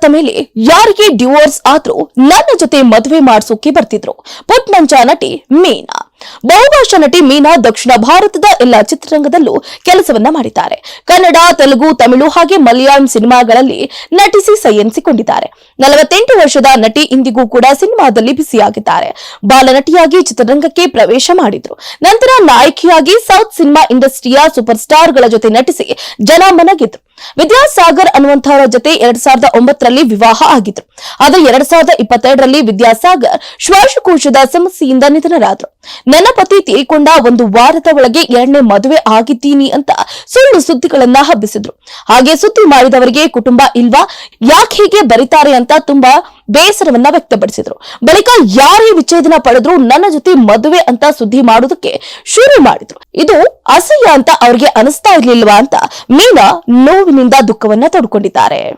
ಸತ್ತ ಮೇಲೆ ಯಾರಿಗೆ ಡಿವೋರ್ಸ್ ಆದ್ರೂ ನನ್ನ ಜೊತೆ ಮದುವೆ ಮಾಡಿಸೋಕೆ ಬರ್ತಿದ್ರು. ಪುಟ್ಮಂಚ ನಟಿ ಮೀನಾ. ಬಹುಭಾಷಾ ನಟಿ ಮೀನಾ ದಕ್ಷಿಣ ಭಾರತದ ಎಲ್ಲಾ ಚಿತ್ರರಂಗದಲ್ಲೂ ಕೆಲಸವನ್ನ ಮಾಡಿದ್ದಾರೆ. ಕನ್ನಡ, ತೆಲುಗು, ತಮಿಳು ಹಾಗೆ ಮಲಯಾಳಂ ಸಿನಿಮಾಗಳಲ್ಲಿ ನಟಿಸಿ ಸೈ ಎನಿಸಿಕೊಂಡಿದ್ದಾರೆ ನಲವತ್ತೆಂಟು ವರ್ಷದ ನಟಿ ಇಂದಿಗೂ ಕೂಡ ಸಿನಿಮಾದಲ್ಲಿ ಬಿಸಿಯಾಗಿದ್ದಾರೆ ಬಾಲನಟಿಯಾಗಿ ಚಿತ್ರರಂಗಕ್ಕೆ ಪ್ರವೇಶ ಮಾಡಿದ್ರು. ನಂತರ ನಾಯಕಿಯಾಗಿ ಸೌತ್ ಸಿನಿಮಾ ಇಂಡಸ್ಟ್ರಿಯ ಸೂಪರ್ ಸ್ಟಾರ್ಗಳ ಜೊತೆ ನಟಿಸಿ ಜನ ಮನಗಿದ್ರು. ವಿದ್ಯಾಸಾಗರ್ ಅನ್ನುವಂತಹವರ ಜೊತೆ ಎರಡ್ ಸಾವಿರದ ಒಂಬತ್ತರಲ್ಲಿ ವಿವಾಹ ಆಗಿದ್ರು. ಆದರೆ ಎರಡ್ ಸಾವಿರದ ಇಪ್ಪತ್ತೆರಡರಲ್ಲಿ ವಿದ್ಯಾಸಾಗರ್ ಶ್ವಾಸಕೋಶದ ಸಮಸ್ಯೆಯಿಂದ ನಿಧನರಾದ್ರು. ನನ್ನ ಪತಿ ತೀರಿಕೊಂಡ ಒಂದು ವಾರದ ಒಳಗೆ ಎರಡನೇ ಮದುವೆ ಆಗಿದ್ದೀನಿ ಅಂತ ಸುಳ್ಳು ಸುದ್ದಿಗಳನ್ನ ಹಬ್ಬಿಸಿದ್ರು. ಹಾಗೆ ಸುದ್ದಿ ಮಾಡಿದವರಿಗೆ ಕುಟುಂಬ ಇಲ್ವಾ, ಯಾಕೆ ಹೀಗೆ ಬರೀತಾರೆ ಅಂತ ತುಂಬಾ ಬೇಸರವನ್ನ ವ್ಯಕ್ತಪಡಿಸಿದ್ರು. ಬಳಿಕ ಯಾರೇ ವಿಚ್ಛೇದನ ಪಡೆದ್ರು ನನ್ನ ಜೊತೆ ಮದುವೆ ಅಂತ ಸುದ್ದಿ ಮಾಡೋದಕ್ಕೆ ಶುರು ಮಾಡಿದ್ರು. ಇದು ಅಸಹ್ಯ ಅಂತ ಅವ್ರಿಗೆ ಅನಿಸ್ತಾ ಇರ್ಲಿಲ್ವಾ ಅಂತ ಮೀನಾ ನೋವಿನಿಂದ ದುಃಖವನ್ನ ತಡ್ಕೊಂಡಿದ್ದಾರೆ.